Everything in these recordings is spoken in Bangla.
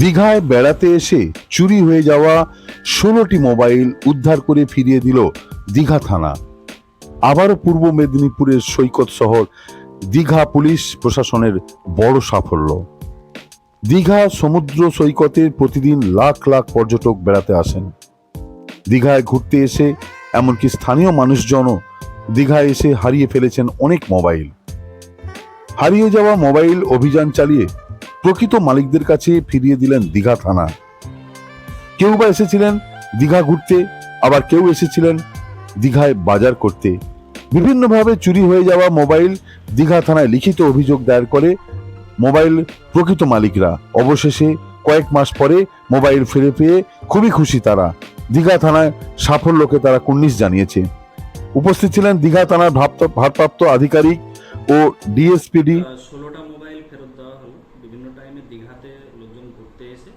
দীঘায় বেড়াতে এসে চুরি হয়ে যাওয়া ষোলোটি মোবাইল উদ্ধার করে ফিরিয়ে দিল দীঘা থানা। আবারও পূর্ব মেদিনীপুরের সৈকত শহর দীঘা পুলিশ প্রশাসনের বড় সাফল্য। দীঘা সমুদ্র সৈকতে প্রতিদিন লাখ লাখ পর্যটক বেড়াতে আসেন। দীঘায় ঘুরতে এসে এমনকি স্থানীয় মানুষজনও দীঘায় এসে হারিয়ে ফেলেছেন অনেক মোবাইল। হারিয়ে যাওয়া মোবাইল অভিযান চালিয়ে প্রকৃত মালিকদের কাছে ফিরিয়ে দিলেন দীঘা থানা। কেউ বা এসেছিলেন দীঘা ঘুরতে, আবার কেউ এসেছিলেন দীঘায় বাজার করতে। বিভিন্নভাবে চুরি হয়ে যাওয়া মোবাইল দীঘা থানায় লিখিত অভিযোগ দায়ের করে মোবাইল প্রকৃত মালিকরা। অবশেষে কয়েক মাস পরে মোবাইল ফিরে পেয়ে খুবই খুশি তারা। দীঘা থানায় সাফল্যকে তারা কুর্নিশ জানিয়েছে। উপস্থিত ছিলেন দীঘা থানার ভারপ্রাপ্ত আধিকারিক ও ডিএসপিডি ফেরত দেওয়া হলো। বিভিন্ন টাইমে দীঘাতে লোকজন ঘুরতে এসে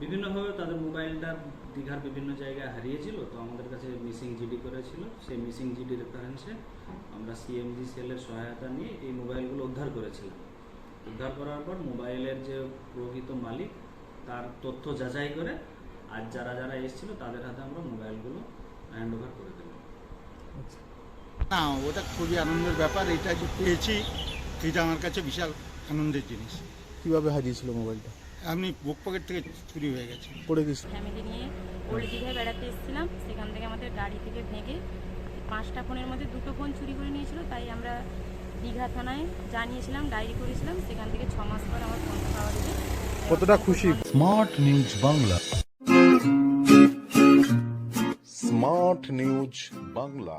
বিভিন্নভাবে তাদের মোবাইলটা দীঘার বিভিন্ন জায়গায় হারিয়েছিল। তো আমাদের কাছে মিসিং জিডি করেছিল। সেই মিসিং জিডি রেফারেন্সে আমরা সিএমজি সেলের সহায়তা নিয়ে এই মোবাইলগুলো উদ্ধার করেছিলাম। উদ্ধার করার পর মোবাইলের যে প্রকৃত মালিক, তার তথ্য যাচাই করে আর যারা যারা এসেছিল, তাদের হাতে আমরা মোবাইলগুলো হ্যান্ড ওভার করে দিলাম। না, ওটা খুবই আনন্দের ব্যাপার। এটা যে পেয়েছি এটা আমার কাছে বিশাল আনন্দের জিনিস। কীভাবে হারিয়েছিল মোবাইলটা? আপনি বুক পকেট থেকে চুরি হয়ে গেছে পড়ে গেছিল। ফ্যামিলি নিয়ে ওল্ড দীঘায় বেড়াতে এসেছিলাম। সেখান থেকে আমাদের গাড়ি থেকে ভেঙে পাঁচটা ফোনের মধ্যে দুটো ফোন চুরি করে নিয়েছিল। তাই আমরা দীঘা থানায় জানিয়েছিলাম ডায়েরি করেছিলাম। সেখান থেকে ছ মাস পর আমার ফোন পাওয়া গেছে। কতটা খুশি? Smart news Bangla. Smart news Bangla.